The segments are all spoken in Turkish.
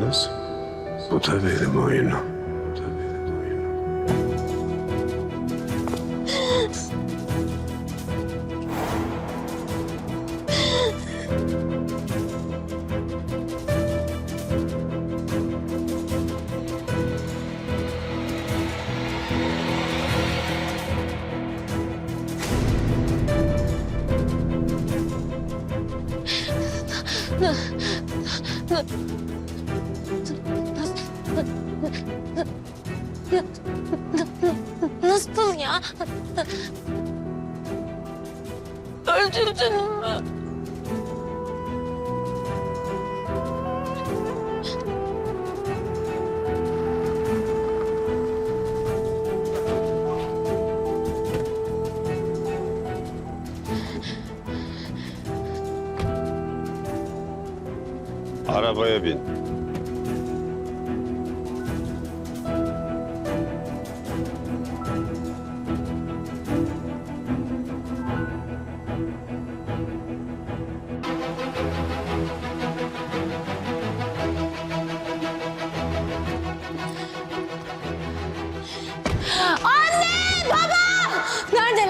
kızım. Bu da benim oyunum. Nasıl ya? Öldürdün mü? Arabaya bin.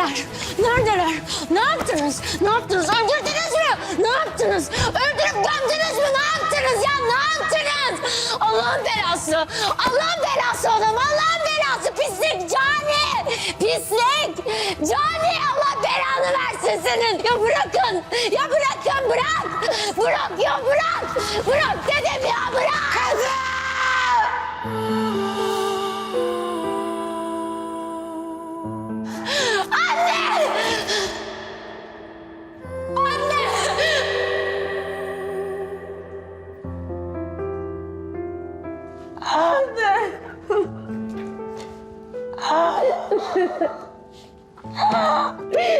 Neredeler? Neredeler? Ne yaptınız? Ne yaptınız? Öldürdünüz mü? Ne yaptınız? Öldürüp gömdünüz mü? Ne yaptınız ya? Ne yaptınız? Allah'ın belası! Allah'ın belası adam! Allah'ın belası! Pislik! Cani! Pislik! Cani! Allah belanı versin senin! Ya bırakın! Ya bırakın! Bırak! Bırak ya bırak! Bırak dedim ya bırak!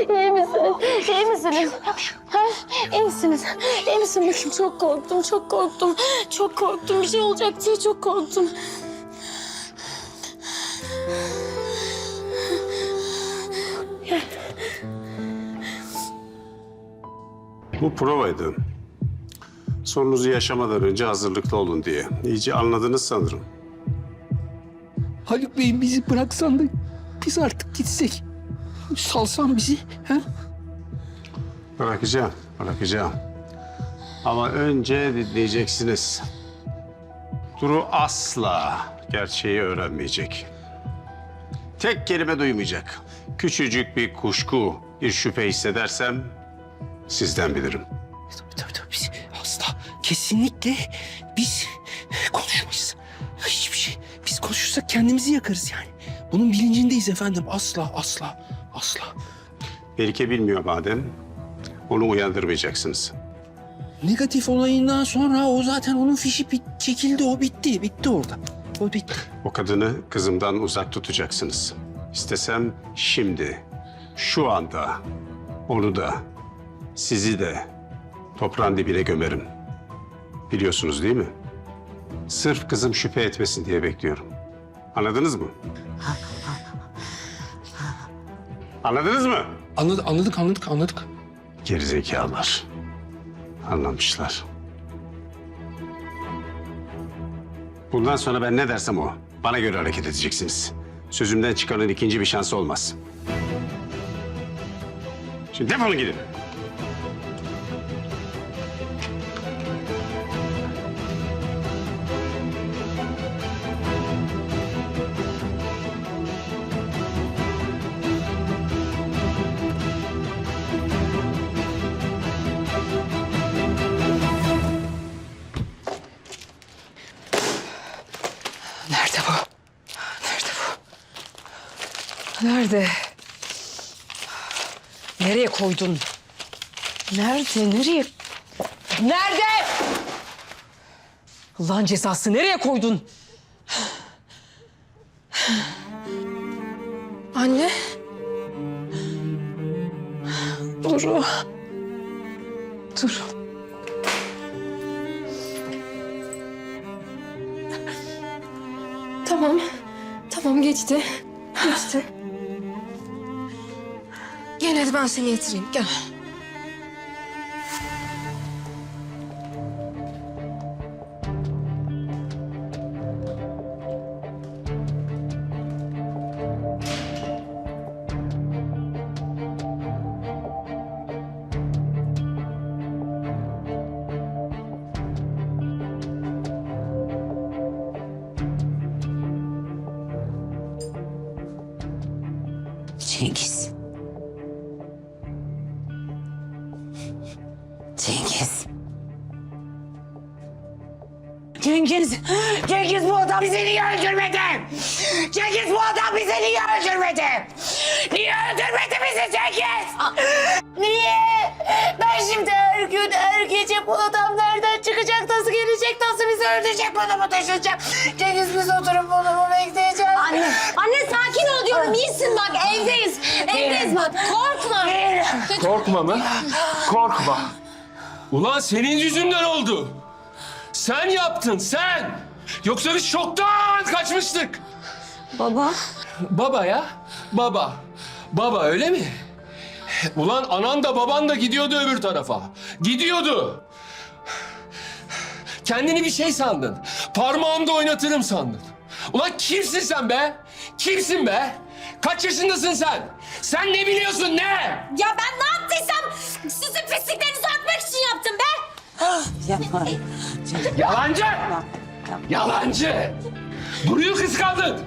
İyi misiniz? İyi misiniz? Ha? İyi misiniz? İyi misin bakayım? Çok korktum, çok korktum. Çok korktum. Bir şey olacak diye çok korktum. Bu provaydı. Sorunuzu yaşamadan önce hazırlıklı olun diye. İyice anladınız sanırım. Haluk Bey'im bizi bıraksan da biz artık gitsek. Salsan bizi. He? Bırakacağım, bırakacağım. Ama önce dinleyeceksiniz. Duru asla gerçeği öğrenmeyecek. Tek kelime duymayacak. Küçücük bir kuşku, bir şüphe hissedersem sizden bilirim. Tabii tabii tabii biz asla kesinlikle biz konuşmayız. Hiçbir şey. Biz konuşursak kendimizi yakarız yani. Bunun bilincindeyiz efendim. Asla asla asla. Melike bilmiyor madem, onu uyandırmayacaksınız. Negatif olayından sonra o zaten onun fişi bit, çekildi. O bitti. Bitti orada. O bitti. O kadını kızımdan uzak tutacaksınız. İstesem şimdi, şu anda onu da, sizi de toprağın dibine gömerim. Biliyorsunuz değil mi? Sırf kızım şüphe etmesin diye bekliyorum. Anladınız mı? Anladınız mı? Anladık anladık anladık anladık. Gerizekalılar. Anlamışlar. Bundan sonra ben ne dersem o. Bana göre hareket edeceksiniz. Sözümden çıkanın ikinci bir şansı olmaz. Şimdi defolun gidin. Nerede? Nereye koydun? Nerede? Nereye? Nerede? Allah'ın cezası nereye koydun? Anne. Duru. Duru. Tamam. Tamam geçti. Geçti. Gel hadi ben seni yatırayım. Gel. Cengiz. Cengiz, Cengiz bu adam bizi niye öldürmedi? Cengiz bu adam bizi niye öldürmedi? Niye öldürmedi bizi Cengiz? Niye? Ben şimdi her gün, her gece bu adam nereden çıkacak, nasıl gelecek, nasıl bizi öldürecek bunu mu düşüneceğim? Cengiz biz oturup bunu mu bekleyeceğiz? Anne, anne sakin ol diyorum. İyisin bak, evdeyiz. Evdeyiz bak, korkma. Korkma mı? Korkma. Ulan senin yüzünden oldu. Sen yaptın sen. Yoksa biz çoktan kaçmıştık. Baba. Baba ya. Baba. Baba öyle mi? Ulan anan da baban da gidiyordu öbür tarafa. Gidiyordu. Kendini bir şey sandın. Parmağımda oynatırım sandın. Ulan kimsin sen be? Kimsin be? Kaç yaşındasın sen? Sen ne biliyorsun ne? Ya ben ne yaptıysam sizin pisliklerinizi örtmek için yaptım be. Yalancı! Yalancı! Duru'yu kıskandın.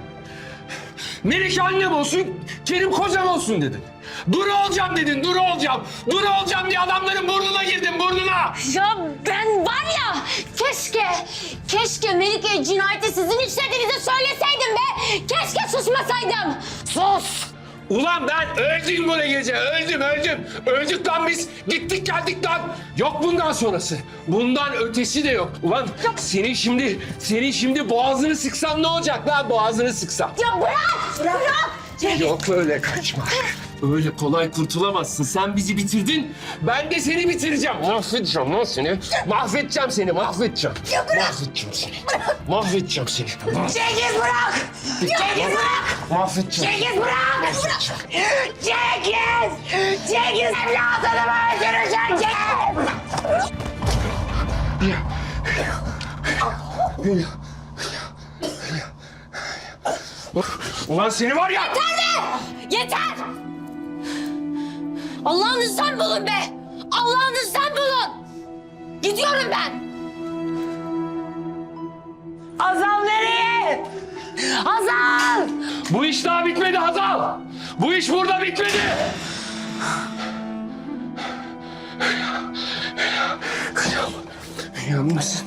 Melike annem olsun, Kerim kocam olsun dedin. Duru olacağım dedin, Duru olacağım. Duru olacağım diye adamların burnuna girdin, burnuna. Ya ben var ya keşke, keşke Melike cinayeti sizin işlediğinizi söyleseydim be. Keşke susmasaydım. Sus. Ulan ben öldüm bu gece, öldüm, öldüm. Öldük lan biz, gittik geldik lan. Yok bundan sonrası. Bundan ötesi de yok. Ulan senin şimdi, senin şimdi boğazını sıksam ne olacak lan boğazını sıksam? Ya bırak, bırak. Yok öyle kaçma. Öyle kolay kurtulamazsın. Sen bizi bitirdin. Ben de seni bitireceğim. Mahvedeceğim lan seni. Mahvedeceğim seni. Mahvedeceğim. Mahvedeceğim seni. Mahvedeceğim seni. Cengiz bırak. Cengiz bırak. Mahvedeceğim. Cengiz bırak. Cengiz. Cengiz evladını mı öldüreceksin Cengiz? Ulan seni var ya. Yeter be! Yeter! Allah'ınızdan bulun be! Allah'ınızdan bulun! Gidiyorum ben! Azal nereye? Azal! Bu iş daha bitmedi Hazal. Bu iş burada bitmedi. Yalnız.